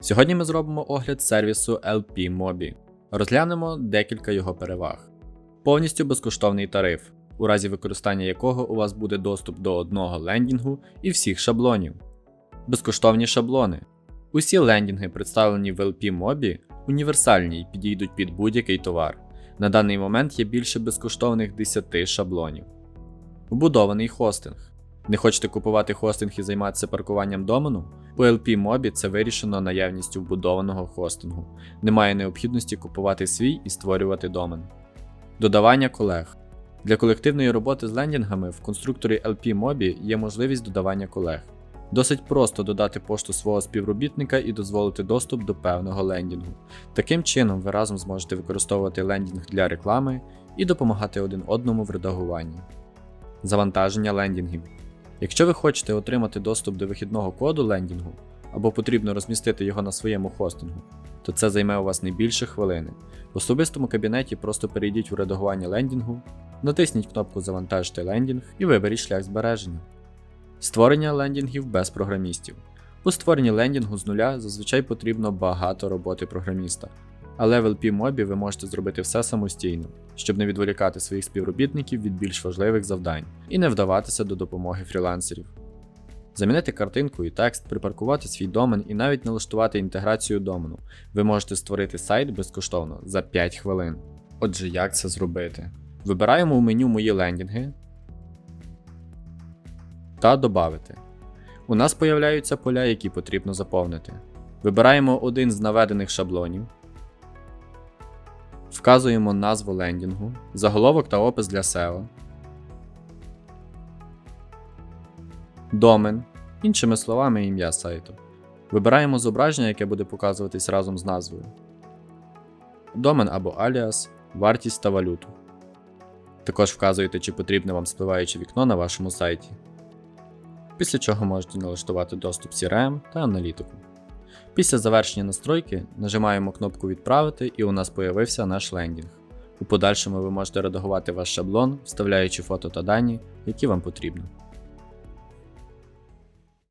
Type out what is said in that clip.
Сьогодні ми зробимо огляд сервісу LP Mobi. Розглянемо декілька його переваг. Повністю безкоштовний тариф, у разі використання якого у вас буде доступ до одного лендінгу і всіх шаблонів. Безкоштовні шаблони. Усі лендінги, представлені в LP Mobi, універсальні і підійдуть під будь-який товар. На даний момент є більше безкоштовних 10 шаблонів. Вбудований хостинг. Не хочете купувати хостинг і займатися паркуванням домену? У LP Mobi це вирішено наявністю вбудованого хостингу. Немає необхідності купувати свій і створювати домен. Додавання колег. Для колективної роботи з лендінгами в конструкторі LP Mobi є можливість додавання колег. Досить просто додати пошту свого співробітника і дозволити доступ до певного лендінгу. Таким чином, ви разом зможете використовувати лендінг для реклами і допомагати один одному в редагуванні. Завантаження лендінгів. Якщо ви хочете отримати доступ до вихідного коду лендінгу або потрібно розмістити його на своєму хостингу, то це займе у вас не більше хвилини. В особистому кабінеті просто перейдіть у редагування лендінгу, натисніть кнопку Завантажити лендінг і виберіть шлях збереження. Створення лендінгів без програмістів. У створенні лендінгу з нуля зазвичай потрібно багато роботи програміста, в LP Mobi ви можете зробити все самостійно, щоб не відволікати своїх співробітників від більш важливих завдань і не вдаватися до допомоги фрілансерів. Замінити картинку і текст, припаркувати свій домен і навіть налаштувати інтеграцію домену. Ви можете створити сайт безкоштовно за 5 хвилин. Отже, як це зробити? Вибираємо у меню Мої лендінги та Добавити. У нас появляються поля, які потрібно заповнити. Вибираємо один з наведених шаблонів. Вказуємо назву лендінгу, заголовок та опис для SEO, домен, іншими словами, ім'я сайту. Вибираємо зображення, яке буде показуватись разом з назвою, домен або аліас, вартість та валюту. Також вказуєте, чи потрібне вам спливаюче вікно на вашому сайті. Після чого можете налаштувати доступ CRM та аналітику. Після завершення настройки нажимаємо кнопку Відправити і у нас появився наш лендінг. У подальшому ви можете редагувати ваш шаблон, вставляючи фото та дані, які вам потрібно.